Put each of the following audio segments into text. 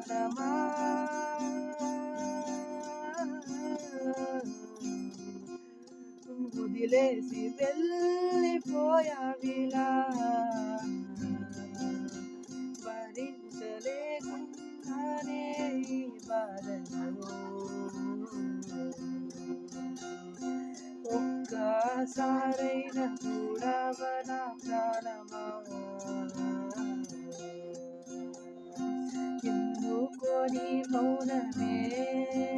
வண்ணமா മുതിലേസി വെള്ളി പോയാവില ഭരിച്ചലേ കുഞ്ഞാനേ ഭരണവോ ഒക്ക സാരൈന കൂടവന പ്രാണമാ 夢をここにもなめ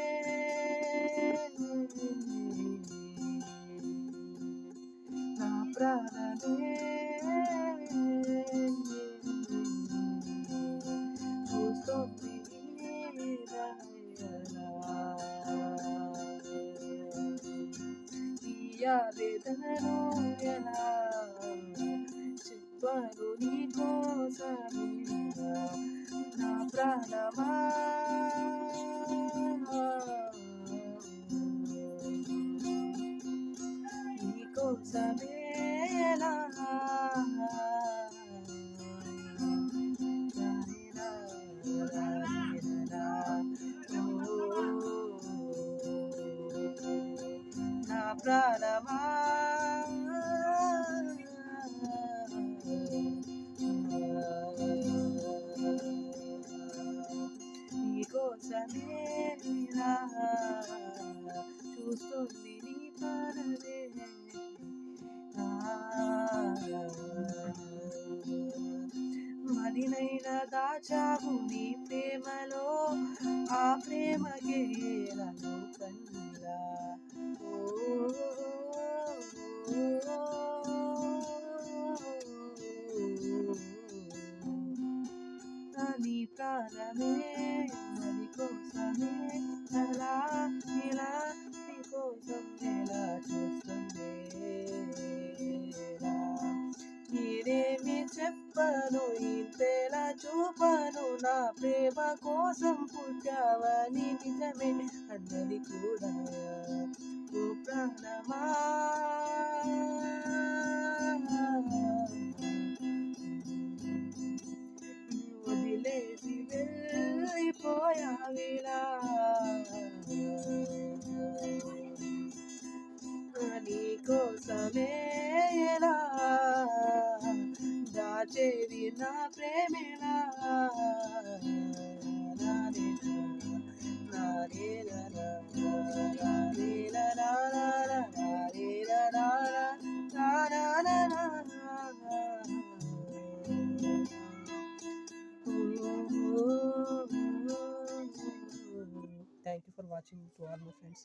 ఈ ఎలా చెప్పను నీ కోసమేనా నా ప్రాణమా? నీ ప్రాణమా. నీకోసమే చూస్తుంది నీ పరదే మదినైనా దాచావు నీ ప్రేమలో ఆ ప్రేమ గేలను కన్నా. ప్రాణమే మరి కోసమే అలా ఇలా నీ ఎలా చూస్తుంది నేనేమి చెప్పను ఇంతేలా చూపను నా ప్రేమ కోసం పుట్టావని నిజమే అన్నది కూడా ఓ ప్రాణమా నీకోసమే ఎలా దాచేది నా ప్రేమేలా నాదే నాదే నాదే Thank you for watching to all my friends.